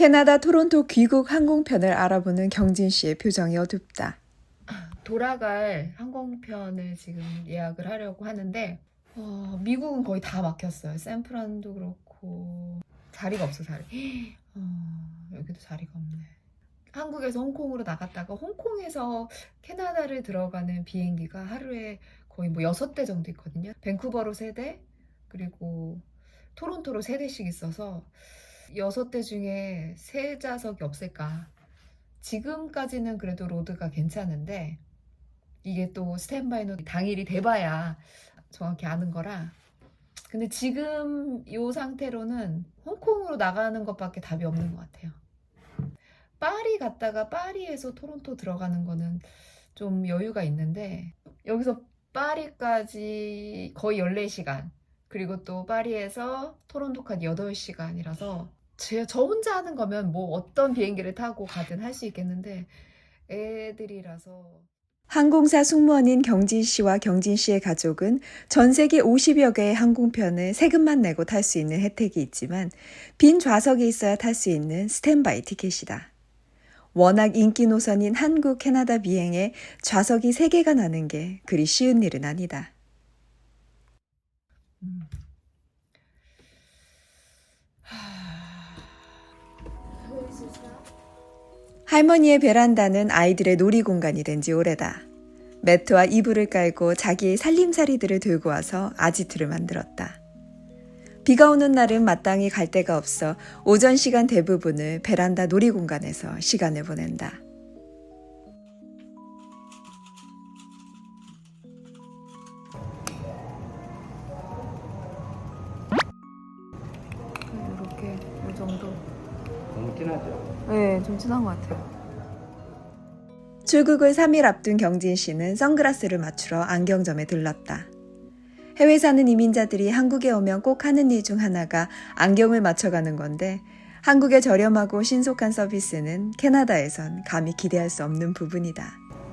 캐나다 토론토 귀국 항공편을 알아보는 경진 씨의 표정이 어둡다. 돌아갈 항공편을 지금 예약을 하려고 하는데 어, 미국은 거의 다 막혔어요. 샌프란도 그렇고 자리가 없어 자리. 어, 여기도 자리가 없네. 한국에서 홍콩으로 나갔다가 홍콩에서 캐나다를 들어가는 비행기가 하루에 거의 뭐 여섯 대 정도 있거든요. 밴쿠버로 세 대, 그리고 토론토로 세 대씩 있어서 여섯 대 중에 세 좌석이 없을까. 지금까지는 그래도 로드가 괜찮은데 이게 또 스탠바이는 당일이 돼봐야 정확히 아는 거라. 근데 지금 이 상태로는 홍콩으로 나가는 것밖에 답이 없는 것 같아요. 파리 갔다가 파리에서 토론토 들어가는 거는 좀 여유가 있는데 여기서 파리까지 거의 14시간 그리고 또 파리에서 토론토까지 8시간이라서 제, 저 혼자 하는 거면 뭐 어떤 비행기를 타고 가든 할 수 있겠는데 애들이라서 항공사 승무원인 경진 씨와 경진 씨의 가족은 전 세계 50여 개의 항공편을 세금만 내고 탈 수 있는 혜택이 있지만 빈 좌석이 있어야 탈 수 있는 스탠바이 티켓이다. 워낙 인기 노선인 한국 캐나다 비행에 좌석이 3개가 나는 게 그리 쉬운 일은 아니다. 음. 할머니의 베란다는 아이들의 놀이 공간이 된 지 오래다. 매트와 이불을 깔고 자기의 살림살이들을 들고 와서 아지트를 만들었다. 비가 오는 날은 마땅히 갈 데가 없어 오전 시간 대부분을 베란다 놀이 공간에서 시간을 보낸다. 이렇게 이 정도. 너무 진하죠? 네, 좀 진한 것 같아요. 출국을 3일 앞둔 경진 씨는 선글라스를 맞추러 안경점에 들렀다. 해외 사는 이민자들이 한국에 오면 꼭 하는 일 중 하나가 안경을 맞춰가는 건데 한국의 저렴하고 신속한 서비스는 캐나다에선 감히 기대할 수 없는 부분이다.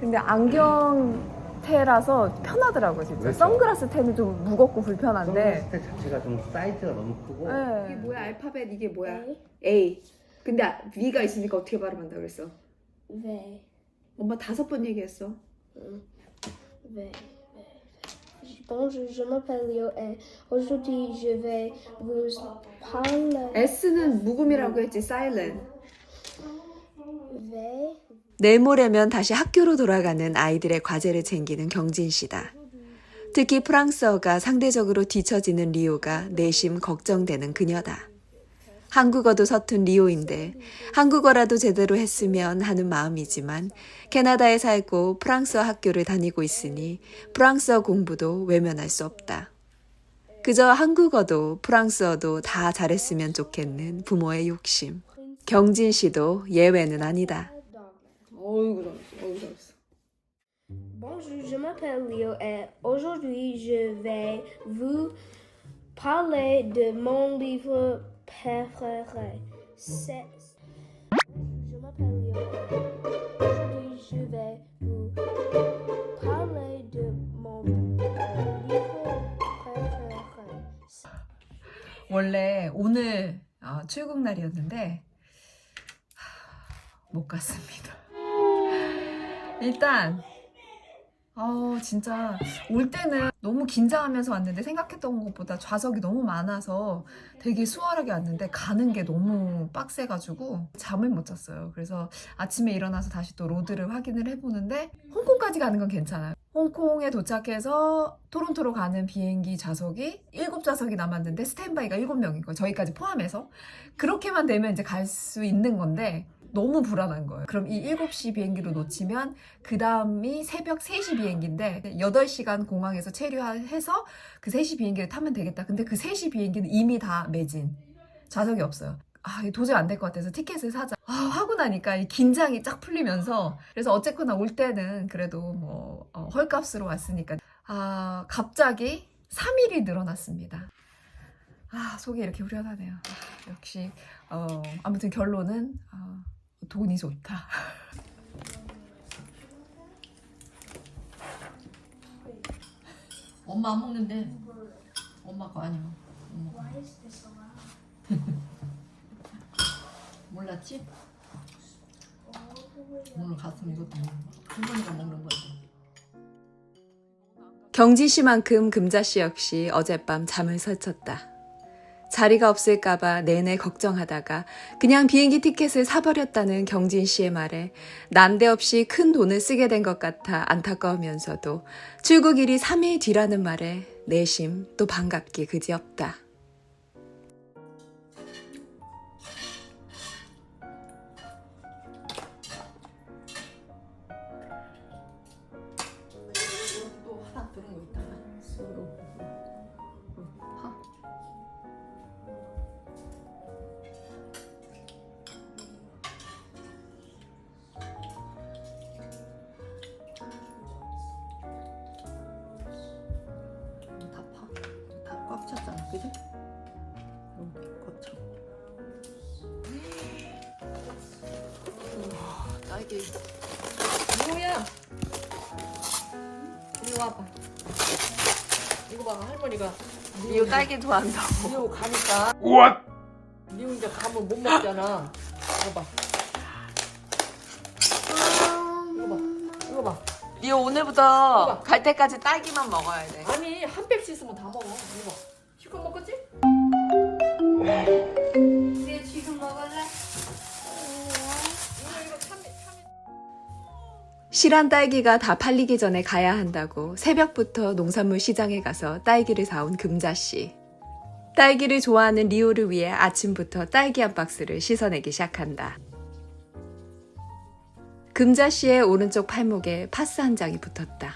근데 안경 테라서 편하더라고요, 진짜. 그렇죠. 선글라스 테는 좀 무겁고 불편한데. 선글라스 자체가 좀 사이즈가 너무 크고 네. 뭐야 알파벳 이게 뭐야? A, A. 근데 V가 있으니까 어떻게 발음한다 그랬어? V, 엄마 다섯 번 얘기했어. V, V. Bonjour, je m'appelle Léo et aujourd'hui je vais vous parler S는 묵음이라고 했지, silent. V. 내일 모레면 다시 학교로 돌아가는 아이들의 과제를 챙기는 경진 씨다. 특히 프랑스어가 상대적으로 뒤처지는 리오가 내심 걱정되는 그녀다. 한국어도 서툰 리오인데 한국어라도 제대로 했으면 하는 마음이지만 캐나다에 살고 프랑스어 학교를 다니고 있으니 프랑스어 공부도 외면할 수 없다. 그저 한국어도 프랑스어도 다 잘했으면 좋겠는 부모의 욕심. 경진 씨도 예외는 아니다. 어이구 잘했어, 어이구 잘했어. Bonjour, je m'appelle Léo et aujourd'hui je vais vous parler de mon livre préféré. C'est... Je m'appelle Léo et aujourd'hui je vais vous parler de mon euh, livre préféré. 원래 오늘 어, 출국 날이었는데 하, 못 갔습니다. 일단 어 진짜 올 때는 너무 긴장하면서 왔는데 생각했던 것보다 좌석이 너무 많아서 되게 수월하게 왔는데 가는 게 너무 빡세가지고 잠을 못 잤어요. 그래서 아침에 일어나서 다시 또 로드를 확인을 해보는데 홍콩까지 가는 건 괜찮아요. 홍콩에 도착해서 토론토로 가는 비행기 좌석이 7좌석이 남았는데 스탠바이가 7명인 거예요. 저희까지 포함해서. 그렇게만 되면 이제 갈 수 있는 건데 너무 불안한 거예요. 그럼 이 7시 비행기로 놓치면 그 다음이 새벽 3시 비행기인데 8시간 공항에서 체류해서 그 3시 비행기를 타면 되겠다. 근데 그 3시 비행기는 이미 다 매진. 좌석이 없어요. 아, 도저히 안 될 것 같아서 티켓을 사자. 아, 하고 나니까 이 긴장이 쫙 풀리면서 그래서 어쨌거나 올 때는 그래도 뭐 어, 헐값으로 왔으니까 아, 갑자기 3일이 늘어났습니다. 아, 속이 이렇게 후련하네요. 아, 역시 어, 아무튼 결론은 어, 돈이 좋다. 엄마 안 먹는데 엄마 거 아니야. 엄마 거. 몰랐지? 오늘 갔으면 이것도 먹는 거야. 할머니가 먹는 거지. 경진 씨만큼 금자 씨 역시 어젯밤 잠을 설쳤다. 자리가 없을까봐 내내 걱정하다가 그냥 비행기 티켓을 사버렸다는 경진 씨의 말에 난데없이 큰 돈을 쓰게 된 것 같아 안타까우면서도 출국일이 3일 뒤라는 말에 내심 또 반갑기 그지없다. 우와, 딸기. 뭐야? 이리 와봐. 이거 봐, 할머니가. 이거 딸기 좋아한다고. 리오 가니까. 리오 이제 가면 못 먹잖아. 이거 봐. 이거 봐. 이거 봐. 리오 오늘부터 갈 때까지 딸기만 먹어야 돼. 아니, 한팩 씻으면 다 먹어. 이거 봐. 실컷 먹겠지? 실한 딸기가 다 팔리기 전에 가야 한다고 새벽부터 농산물 시장에 가서 딸기를 사온 금자 씨. 딸기를 좋아하는 리오를 위해 아침부터 딸기 한 박스를 씻어내기 시작한다. 금자 씨의 오른쪽 팔목에 파스 한 장이 붙었다.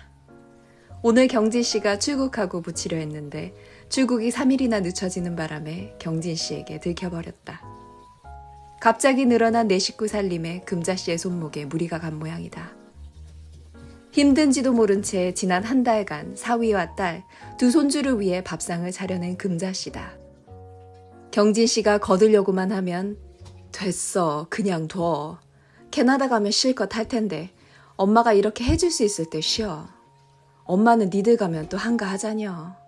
오늘 경진 씨가 출국하고 붙이려 했는데 출국이 3일이나 늦춰지는 바람에 경진 씨에게 들켜버렸다. 갑자기 늘어난 내 식구 살림에 금자 씨의 손목에 무리가 간 모양이다. 힘든지도 모른 채 지난 한 달간 사위와 딸 두 손주를 위해 밥상을 차려낸 금자 씨다. 경진 씨가 거들려고만 하면 됐어, 그냥 둬. 캐나다 가면 실컷 할 텐데 엄마가 이렇게 해줄 수 있을 때 쉬어. 엄마는 니들 가면 또 한가하자녀.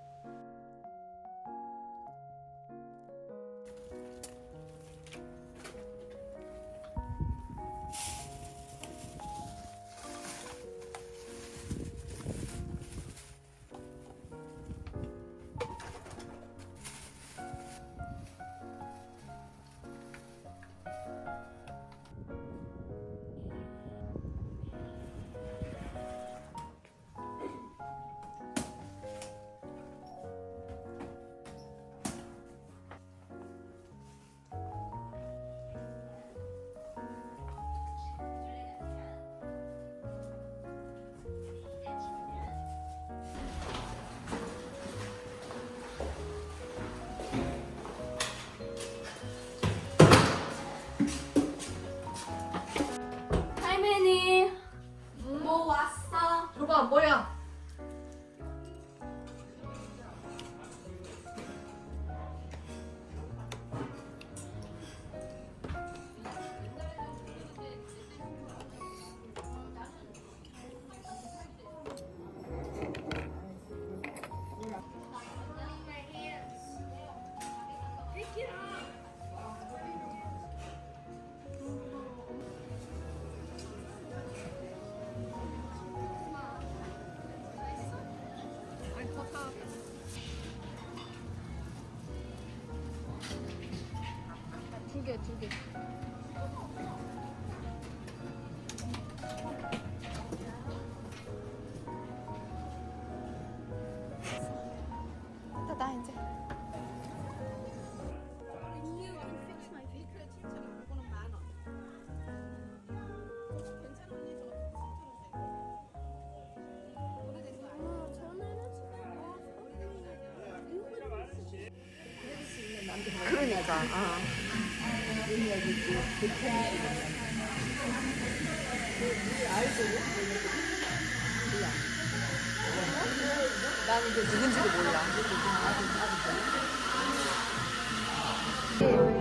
나 이제. 그러니까. 아. 난 이게 누군지도 몰라.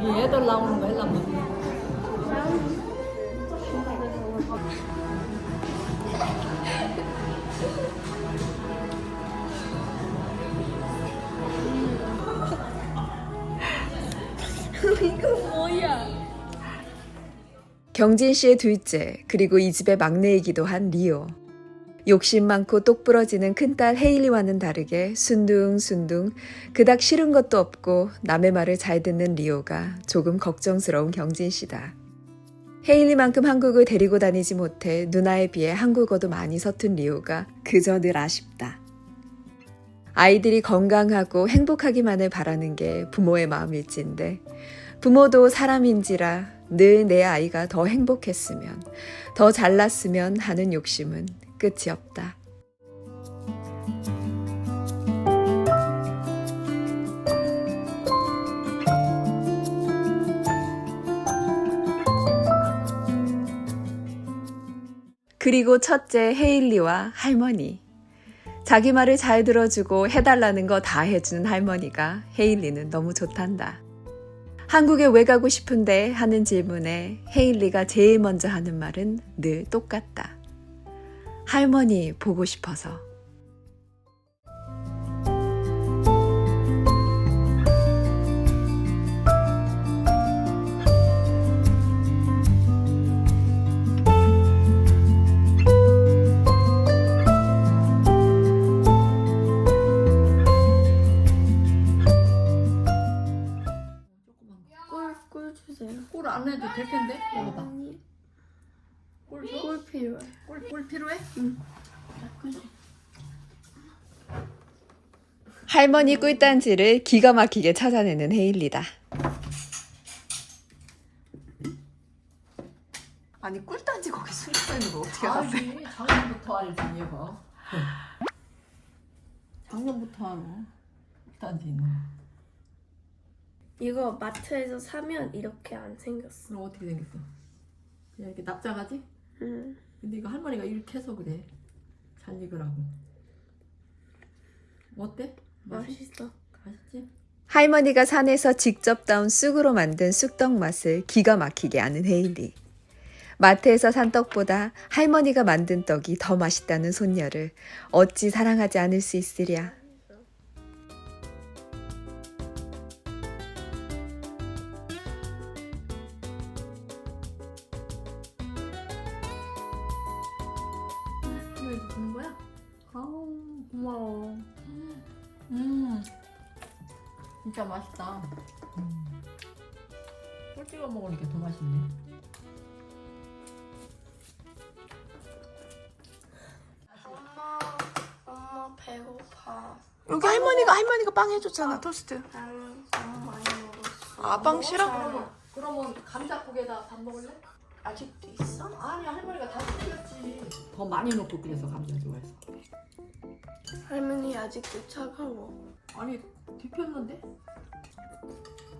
이 애들 나오는 거 해라면. 이거 뭐야? 경진 씨의 둘째, 그리고 이 집의 막내이기도 한 리오. 욕심 많고 똑부러지는 큰딸 헤일리와는 다르게 순둥순둥 그닥 싫은 것도 없고 남의 말을 잘 듣는 리오가 조금 걱정스러운 경진 씨다. 헤일리만큼 한국을 데리고 다니지 못해 누나에 비해 한국어도 많이 서툰 리오가 그저 늘 아쉽다. 아이들이 건강하고 행복하기만을 바라는 게 부모의 마음일진데 부모도 사람인지라 늘 내 아이가 더 행복했으면 더 잘났으면 하는 욕심은 끝이 없다. 그리고 첫째 헤일리와 할머니. 자기 말을 잘 들어주고 해달라는 거 다 해주는 할머니가 헤일리는 너무 좋단다. 한국에 왜 가고 싶은데 하는 질문에 헤일리가 제일 먼저 하는 말은 늘 똑같다. 할머니 보고 싶어서. 할머니 꿀단지를 기가 막히게 찾아내는 헤일리다. 아니 꿀단지 거기 숨겨져 있는 거 어떻게 알았어? 아니 작년부터 알지 얘가 작년부터 알아 단지는 이거 마트에서 사면 이렇게 안 생겼어. 그럼 어떻게 생겼어? 그냥 이렇게 납작하지? 응. 근데 이거 할머니가 이렇게 해서 그래 잘 익으라고 어때? 맛있어. 맛있지? 할머니가 산에서 직접 따온 쑥으로 만든 쑥떡 맛을 기가 막히게 아는 헤일리. 마트에서 산 떡보다 할머니가 만든 떡이 더 맛있다는 손녀를 어찌 사랑하지 않을 수 있으랴. 빵 해줬잖아 토스트. 나는 너무 많이 먹었어. 아 빵 싫어? 그러면, 그러면 감자국에다 밥 먹을래? 아직도 있어? 아니 할머니가 다 끓였지 더 많이 넣고 끓여서 감자 좋아해서 할머니 아직도 차가워. 아니 뒤폈는데?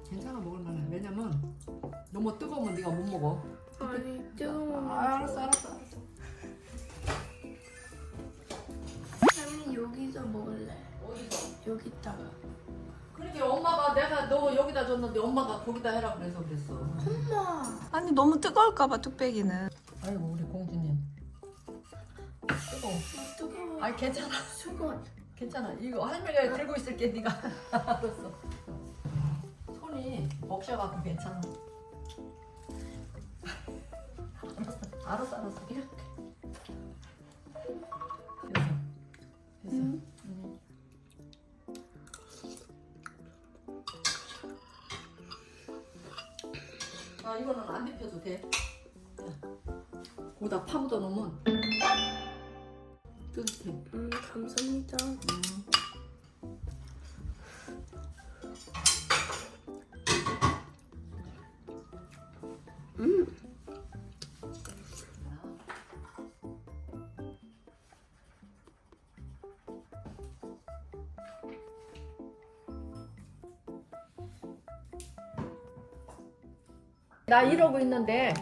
괜찮아 먹을 만해 왜냐면 너무 뜨거우면 네가 못 먹어 아니 뜨거운 아, 알았어 알았어 알았어 여기서 먹을래. 어디서? 여기다가. 그러니까 엄마가 내가 너 여기다 줬는데 엄마가 거기다 해라 그래서 그랬어 엄마. 아니 너무 뜨거울까봐 뚝배기는. 아이고 우리 공주님 뜨거워 뜨거워. 아니 괜찮아 수건. 괜찮아 이거 할머니가 들고 있을게 네가 알았어 손이 먹셔갖고 괜찮아 알았어 알았어 알았어 이렇게. 응. 아 이거는 안 데펴도 돼 거기다 파묻어 놓으면 뜨뜻해 음 감사합니다. 음. 나 이러고 있는데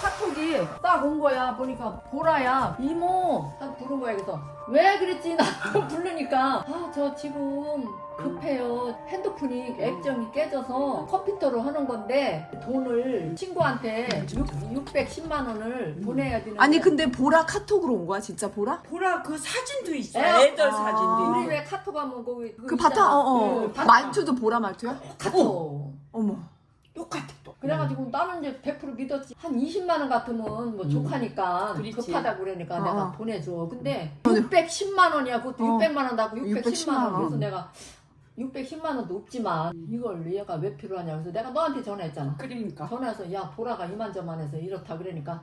카톡이 딱 온 거야 보니까 보라야 이모 딱 부른 거야 그래서 왜 그랬지 나 부르니까 아 저 지금 급해요 핸드폰이 액정이 깨져서 컴퓨터로 하는 건데 돈을 친구한테 6, 610만 원을 보내야 되는데 아니 근데 보라 카톡으로 온 거야 진짜 보라? 보라 그 사진도 있어. 에? 애들 아. 사진도 우리 있고. 왜 카톡 하면 거기 그 바탕. 어어 그 바탕. 말투도 보라 말투야? 카톡 어머 똑같아 또. 그래가지고 나는 이제 100% 믿었지. 한 20만 원 같으면 뭐 조카니까 그렇지. 급하다고 그러니까 어, 내가 어. 보내줘. 근데 610만 원이야. 그것도 어. 600만 원 나고 610만 610만 원. 원. 그래서 내가 610만 원도 없지만 이걸 얘가 왜 필요하냐. 그래서 내가 너한테 전화했잖아. 그러니까. 전화해서 야 보라가 이만저만해서 이렇다 그러니까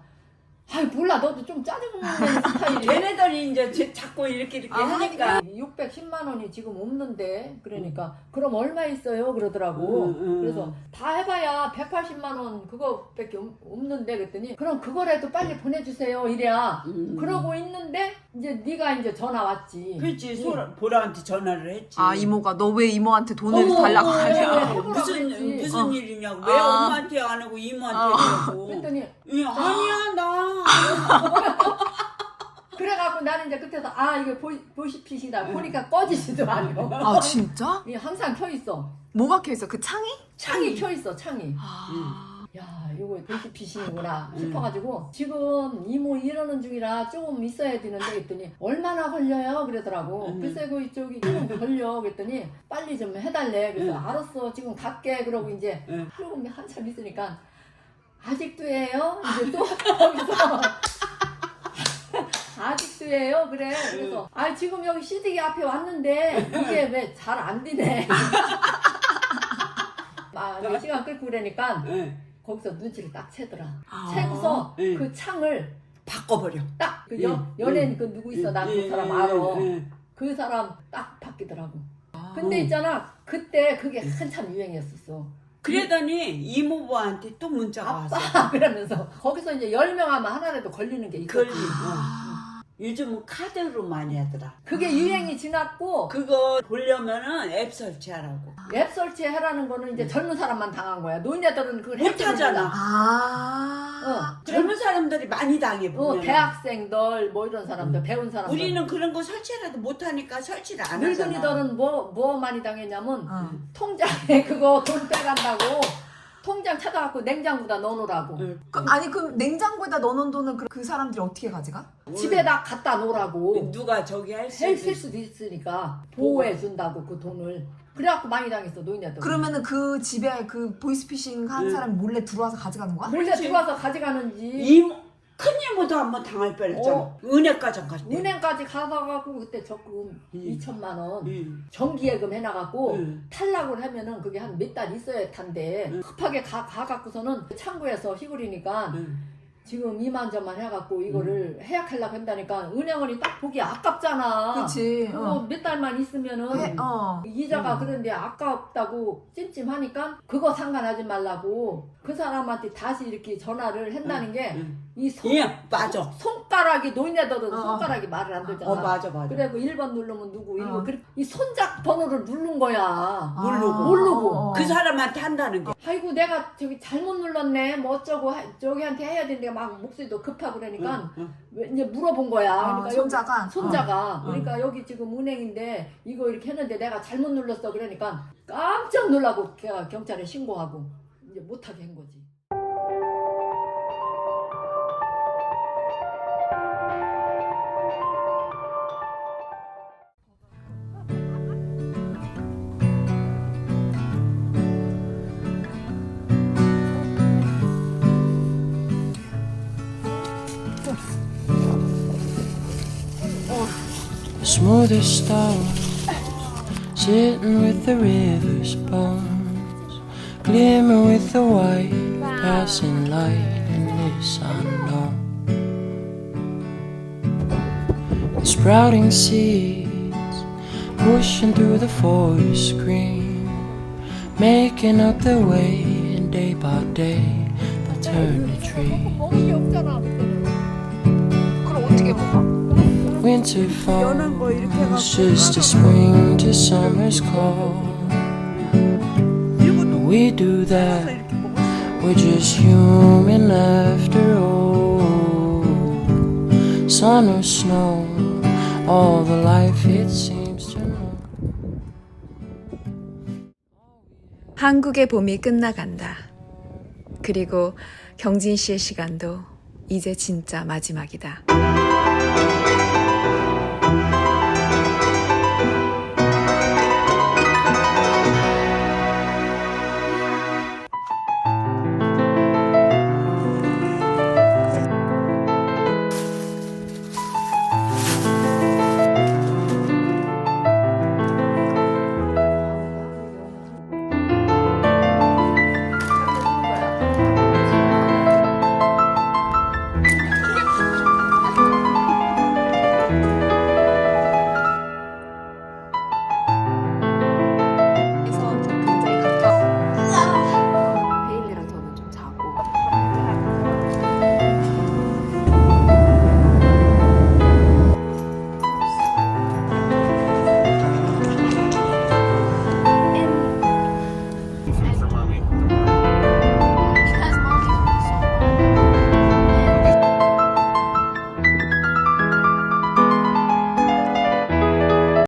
아이 몰라 너도 좀 짜증내는 스타일이야. 얘네들이 이제 제- 자꾸 이렇게 이렇게 아, 하니까. 610만 원이 지금 없는데 그러니까 그럼 얼마 있어요 그러더라고 음, 음. 그래서 다 해봐야 180만 원 그거밖에 없- 없는데 그랬더니 그럼 그거라도 빨리 보내주세요 이래야 음. 그러고 있는데 이제 네가 이제 전화 왔지 그렇지 소라, 보라한테 전화를 했지. 아 이모가 너 왜 이모한테 돈을 어머, 달라고 어머, 하냐? 어머, 어머. 무슨 그랬지. 무슨 어. 일이냐고 왜 아. 엄마한테 안 하고 이모한테 어. 하고 그랬더니 예, 아니야 나 그래갖고 나는 이제 그때서 아 이거 보, 보시피시다 보니까 꺼지시더라고 아 진짜? 이게 항상 켜 있어 뭐가 켜있어? 그 창이? 창이 켜 있어 창이 아, 야, 이거 보이스피싱이구나 음. 싶어가지고 지금 이모 이러는 중이라 조금 있어야 되는데 그랬더니 얼마나 걸려요? 그러더라고. 음. 글쎄 그 이쪽이 좀 걸려. 그랬더니 빨리 좀 해달래. 그래서 음. 알았어. 지금 갈게. 그러고 이제 음. 조금 한참 있으니까 아직도 해요? 이제 또 거기서 아직도 해요? 그래. 그래서 아 지금 여기 CD기 앞에 왔는데 이게 왜 잘 안 되네. 아, 이제 시간 끌고 그러니까 예, 거기서 눈치를 딱 채더라. 아. 채고서 예. 그 창을 바꿔버려. 딱 그 예, 연예인 예. 그 누구 있어 나 그 예, 사람 예, 알아. 예. 그 사람 딱 바뀌더라고. 아. 근데 있잖아 그때 그게 한참 유행이었었어. 그러더니 이모부한테 또 문자가 왔어. 그러면서 거기서 이제 열 명 하면 하나라도 걸리는 게 있거든. 걸리고. 요즘은 카드로 많이 하더라. 그게 유행이 지났고 그거 보려면은 앱 설치하라고. 앱 설치해라는 거는 이제 젊은 사람만 당한 거야. 노인네들은 그걸 못하잖아. 아. 어, 젊은 사람들이 많이 당해 어, 보면. 대학생들 뭐 이런 사람들 배운 사람들. 우리는 그런 거 설치라도 못하니까 설치를 안 하잖아. 늙은이들은 뭐, 뭐 많이 당했냐면 어. 통장에 그거 돈 빼간다고 통장 찾아갖고 냉장고다 넣어놓으라고 응. 그, 아니 그럼 냉장고에다 넣어놓은 돈은 그, 그 사람들이 어떻게 가져가? 집에다 갖다 놓으라고 누가 저기 할수 헬쓸 수도 있으니까 보호해준다고 그 돈을 그래갖고 많이 당했어 노인네들 그러면은 그 집에 그 보이스피싱 한 응. 사람이 몰래 들어와서 가져가는 거야? 몰래 그치. 들어와서 가져가는지 이모 큰 이모도 한번 당할 뻔했잖아. 어. 갈 때. 은행까지 가서갖고 그때 적금 응. 2천만 원 응. 정기예금 해놔갖고 응. 탈락을 하면은 그게 한 몇 달 있어야 탄대 응. 급하게 가, 가갖고서는 창구에서 시골이니까 응. 지금 이만저만 해갖고 이거를 해약하려고 한다니까 은행원이 딱 보기 아깝잖아. 그치. 그거 어. 몇 달만 있으면은 해, 어. 이자가 음. 그런데 아깝다고 찜찜하니까 그거 상관하지 말라고 그 사람한테 다시 이렇게 전화를 한다는 게 응. 이 손, 예, 맞아. 손가락이 노인네들은 어. 손가락이 말을 안 들잖아. 어, 맞아, 맞아. 그래 그 1번 누르면 누구 이거 어. 그래 이 손작 번호를 누른 거야. 모르고. 모르고. 어, 어. 그 사람한테 한다는 게. 아이고 내가 저기 잘못 눌렀네 뭐 어쩌고 하- 저기한테 해야 되는데 막 목소리도 급하고 그러니까 응, 응. 왜 이제 물어본 거야. 어, 그러니까 여기 손자가? 손자가 어. 그러니까 여기 지금 은행인데 이거 이렇게 했는데 내가 잘못 눌렀어 그러니까 깜짝 놀라고 걔가 경찰에 신고하고 이제 못하게 한 거지. The stars sitting with the river's bones, glimmer with the white passing light in this unknown. And sprouting seeds pushing through the forest green, making up their way, and day by day they'll turn the tree. Winter falls just as spring to summer's call. We do that, we're just human after all. Sun or snow, all the life it seems to know. 한국의 봄이 끝나간다. 그리고 경진 씨의 시간도 이제 진짜 마지막이다.